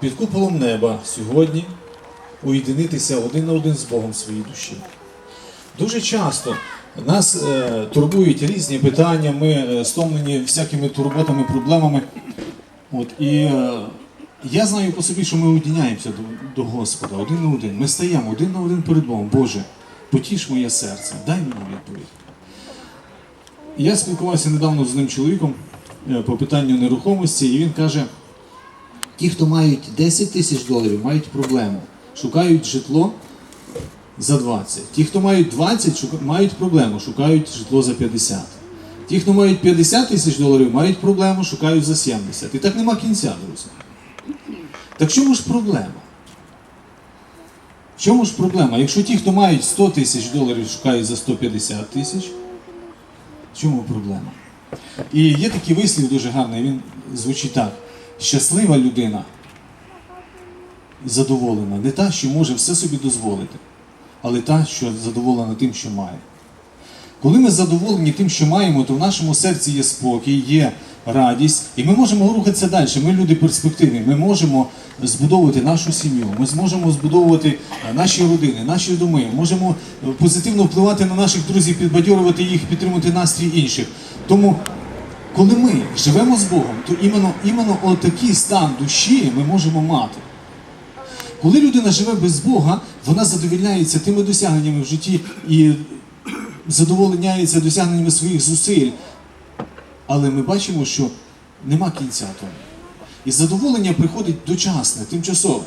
під куполом неба сьогодні уєдинитися один на один з Богом своїй душі. Дуже часто нас е, турбують різні питання, ми е, стомлені всякими турботами, проблемами. От, і е, я знаю по собі, що ми уєдиняємося до, до Господа один на один. Ми стаємо один на один перед Богом. Боже, потіш моє серце, дай мені відповідь. Я спілкувався недавно з одним чоловіком е, по питанню нерухомості, і він каже: ті, хто мають 10 тисяч доларів, мають проблему, шукають житло за 20. Ті, хто мають 20, шука- мають проблему, шукають житло за 50. Ті, хто мають 50 тисяч доларів, мають проблему, шукають за 70. І так нема кінця, друзі. Так чому ж проблема? В чому ж проблема? Якщо ті, хто мають 100 тисяч доларів, шукають за 150 тисяч, в чому проблема? І є такий вислів дуже гарний, він звучить так: щаслива людина задоволена, не та, що може все собі дозволити, але та, що задоволена тим, що має. Коли ми задоволені тим, що маємо, то в нашому серці є спокій, є радість, і ми можемо рухатися далі. Ми люди перспективні. Ми можемо збудовувати нашу сім'ю, ми зможемо збудовувати е, наші родини, наші доми, можемо е, позитивно впливати на наших друзів, підбадьорувати їх, підтримувати настрій інших. Тому, коли ми живемо з Богом, то іменно, іменно отакий стан душі ми можемо мати. Коли людина живе без Бога, вона задовільняється тими досягненнями в житті і задовольняється досягненнями своїх зусиль. Але ми бачимо, що нема кінця тому. І задоволення приходить дочасне, тимчасове.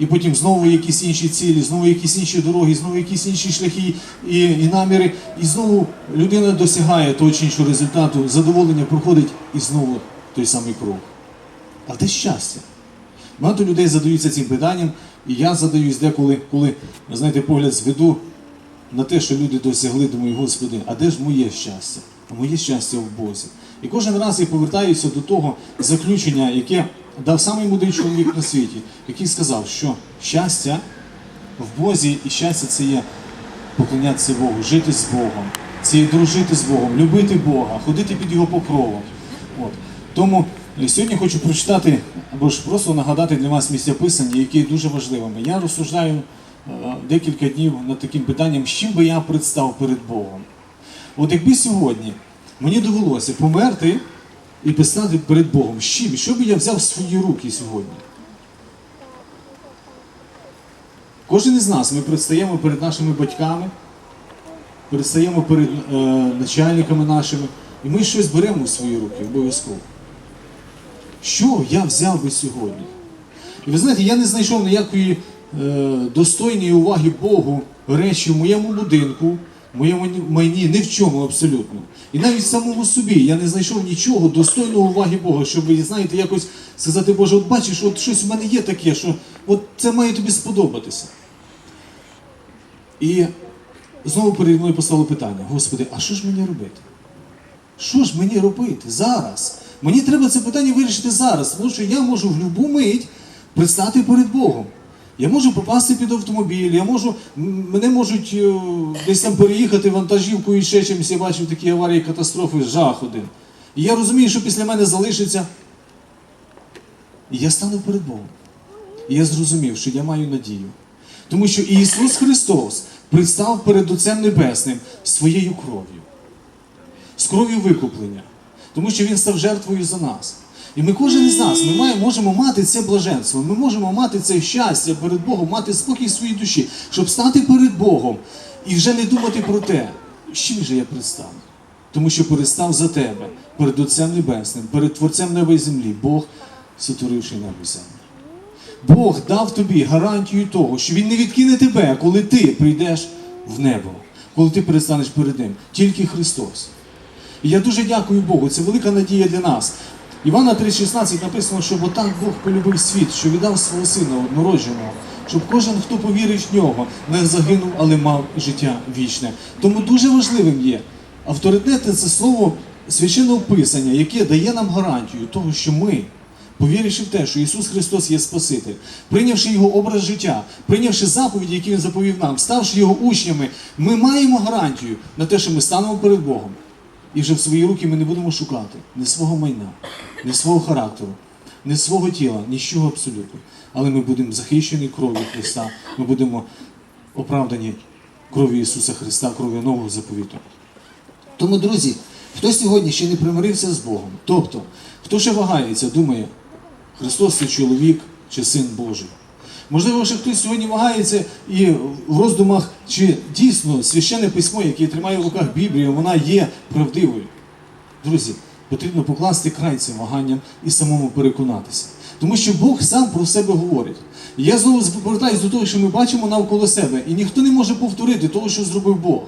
І потім знову якісь інші цілі, знову якісь інші дороги, знову якісь інші шляхи і, і наміри. І знову людина досягає того чи іншого результату, задоволення проходить і знову той самий крок. А де щастя? Багато людей задаються цим питанням, і я задаюсь деколи, коли, знаєте, погляд зведу на те, що люди досягли, думаю, Господи, а де ж моє щастя? А моє щастя в Бозі. І кожен раз я повертаюся до того заключення, яке дав самий мудрий чоловік на світі, який сказав, що щастя в Бозі і щастя це є поклонятися Богу, жити з Богом, це є дружити з Богом, любити Бога, ходити під Його покровом. От. Тому сьогодні хочу прочитати або ж просто нагадати для вас місця писання, які є дуже важливими. Я розсуждаю е, декілька днів над таким питанням, з чим би я представ перед Богом. От якби сьогодні мені довелося померти і писати перед Богом, з чим? Що би я взяв в свої руки сьогодні? Кожен із нас ми предстаємо перед нашими батьками, предстаємо перед е, начальниками нашими, і ми щось беремо в свої руки обов'язково. Що я взяв би сьогодні? І ви знаєте, я не знайшов ніякої е, достойної уваги Богу речі в моєму будинку, моєму майні, ні в чому абсолютно. І навіть самому собі я не знайшов нічого достойного уваги Бога, щоб, ви знаєте, якось сказати, Боже, от бачиш, от щось в мене є таке, що от це має тобі сподобатися. І знову перед мною постало питання: Господи, а що ж мені робити? Що ж мені робити зараз? Мені треба це питання вирішити зараз, тому що я можу в будь-яку мить предстати перед Богом. Я можу попасти під автомобіль, я можу, мене можуть е, десь там переїхати вантажівкою і ще чимось. Я бачив такі аварії, катастрофи, жах один. І я розумію, що після мене залишиться. І я стану перед Богом. І я зрозумів, що я маю надію. Тому що Ісус Христос представ перед Отцем Небесним своєю кров'ю з кров'ю викуплення, тому що він став жертвою за нас. І ми кожен із нас ми маємо, можемо мати це блаженство, ми можемо мати це щастя перед Богом, мати спокій в своїй душі, щоб стати перед Богом і вже не думати про те, чим же я предстану. Тому що перестав за тебе перед Отцем Небесним, перед Творцем неба і землі, Бог, сотворивши небо і землю. Бог дав тобі гарантію того, що Він не відкине тебе, коли ти прийдеш в небо, коли ти перестанеш перед Ним. Тільки Христос. І я дуже дякую Богу, це велика надія для нас. Івана 3,16 написано, що бо так Бог полюбив світ, що віддав свого сина однородженого, щоб кожен, хто повірить в нього, не загинув, але мав життя вічне. Тому дуже важливим є авторитетне це слово священного писання, яке дає нам гарантію того, що ми, повіривши в те, що Ісус Христос є Спаситель, прийнявши Його образ життя, прийнявши заповіді, які Він заповів нам, ставши Його учнями, ми маємо гарантію на те, що ми станемо перед Богом. І вже в свої руки ми не будемо шукати ні свого майна, ні свого характеру, не свого тіла, нічого абсолютно. Але ми будемо захищені кров'ю Христа, ми будемо оправдані кров'ю Ісуса Христа, кров'ю нового заповіту. Тому, друзі, хто сьогодні ще не примирився з Богом, тобто, хто ще вагається, думає, Христос це чоловік чи син Божий. Можливо, ще хтось сьогодні вагається і в роздумах, чи дійсно священне письмо, яке тримає в руках Біблію, вона є правдивою. Друзі, потрібно покласти край цим ваганням і самому переконатися. Тому що Бог сам про себе говорить. Я знову повертаюся до того, що ми бачимо навколо себе, і ніхто не може повторити того, що зробив Бог.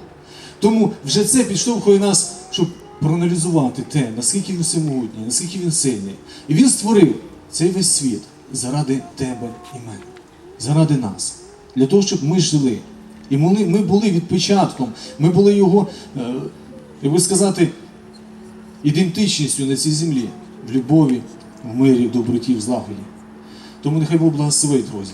Тому вже це підштовхує нас, щоб проаналізувати те, наскільки він всемогутній, наскільки він сильний. І він створив цей весь світ заради тебе і мене, заради нас, для того, щоб ми жили. І ми, ми були відпочатком, ми були його, е, як би сказати, ідентичністю на цій землі, в любові, в мирі, в доброті, в злагоді. Тому нехай Бог благословить, друзі.